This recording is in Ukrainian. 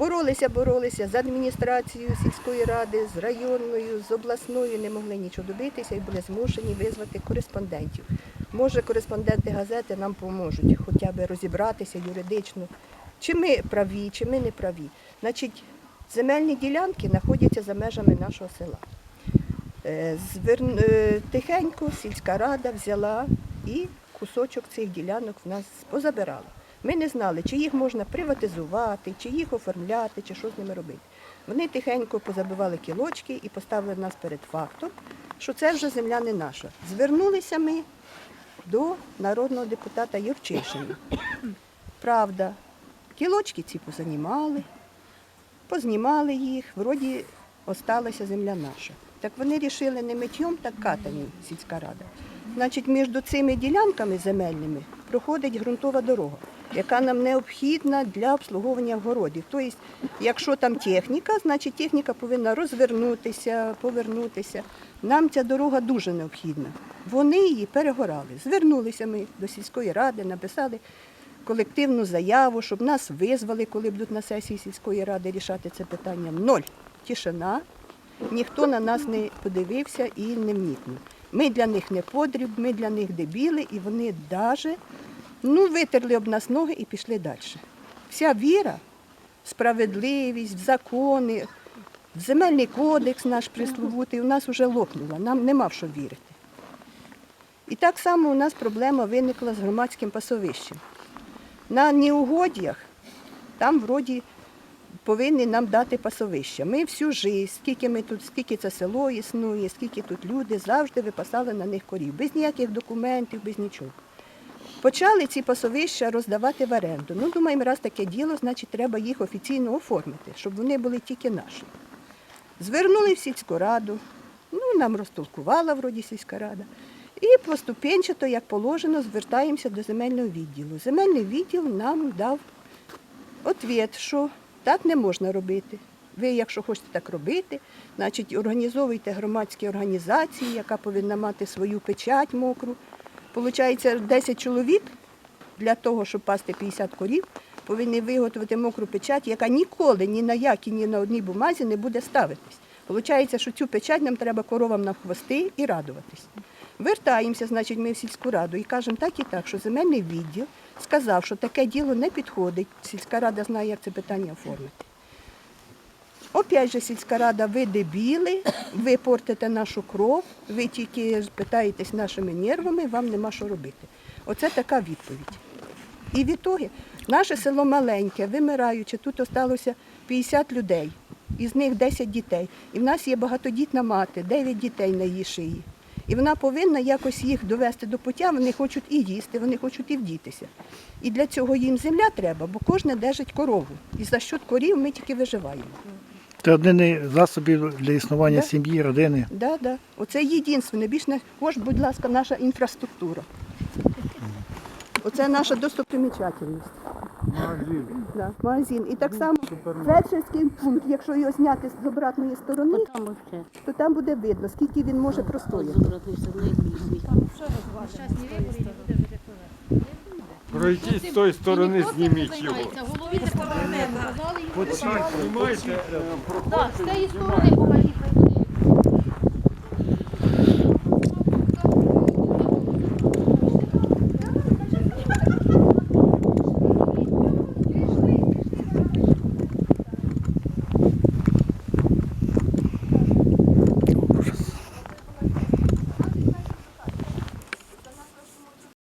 Боролися, боролися з адміністрацією сільської ради, з районною, з обласною, не могли нічого добитися і були змушені визвати кореспондентів. Може, кореспонденти газети нам поможуть хоча б розібратися юридично, чи ми праві, чи ми не праві. Значить, земельні ділянки знаходяться за межами нашого села. Е, е, Тихенько сільська рада взяла і кусочок цих ділянок в нас позабирала. Ми не знали, чи їх можна приватизувати, чи їх оформляти, чи що з ними робити. Вони тихенько позабивали кілочки і поставили нас перед фактом, що це вже земля не наша. Звернулися ми до народного депутата Юрчишина. Правда, кілочки ці позанімали, познімали їх, вроді осталася земля наша. Так вони рішили не миттєм, так катанням сільська рада. Значить, між цими ділянками земельними проходить ґрунтова дорога, яка нам необхідна для обслуговування городів. Тобто, якщо там техніка, значить техніка повинна розвернутися, повернутися. Нам ця дорога дуже необхідна. Вони її перегорали. Звернулися ми до сільської ради, написали колективну заяву, щоб нас визвали, коли будуть на сесії сільської ради рішати це питання. Ноль. Тишина. Ніхто на нас не подивився і не вникнув. Ми для них не подріб, ми для них дебіли, і вони навіть ну, витерли об нас ноги і пішли далі. Вся віра, справедливість, в закони, в земельний кодекс наш присловутий у нас вже лопнула, нам нема в що вірити. І так само у нас проблема виникла з громадським пасовищем. На неугодях там вроді повинні нам дати пасовище. Ми всю життя, скільки ми тут, скільки це село існує, скільки тут люди, завжди випасали на них корів, без ніяких документів, без нічого. Почали ці пасовища роздавати в оренду. Ну, думаємо, раз таке діло, значить, треба їх офіційно оформити, щоб вони були тільки наші. Звернули в сільську раду, ну, нам розтолкувала вроді сільська рада. І поступенчато, як положено, звертаємося до земельного відділу. Земельний відділ нам дав відповідь, що так не можна робити. Ви, якщо хочете так робити, значить організовуйте громадські організації, яка повинна мати свою печать мокру. Получається, 10 чоловік для того, щоб пасти 50 корів, повинні виготовити мокру печать, яка ніколи ні на якій, ні на одній бумазі не буде ставитись. Получається, що цю печать нам треба коровам на хвости і радуватись. Вертаємося, значить, ми в сільську раду і кажемо так і так, що земельний відділ сказав, що таке діло не підходить. Сільська рада знає, як це питання оформити. Опять же, сільська рада, ви дебіли, ви портите нашу кров, ви тільки питаєтесь нашими нервами, вам нема що робити. Оце така відповідь. І відтоді наше село маленьке, вимираючи, тут осталося 50 людей, із них 10 дітей. І в нас є багатодітна мати, 9 дітей на її шиї. І вона повинна якось їх довести до пуття, вони хочуть і їсти, вони хочуть і вдітися. І для цього їм земля треба, бо кожне держить корову. І за счет корів ми тільки виживаємо. Це один із засобів для існування Да. сім'ї, родини. Да, да. Оце єдине, більш не ось, будь ласка, наша інфраструктура. Оце наша достопримічательність. Магазин. Да, магазин. І так само фельдшерський пункт, якщо його зняти з обратної сторони, Там вообще то там буде видно, скільки він може простояти. зворотився в неї вісім. Пройдіть з тої сторони, зніміть його. Голові не повернемо. Знімайте, Так, з цієї сторони помогіть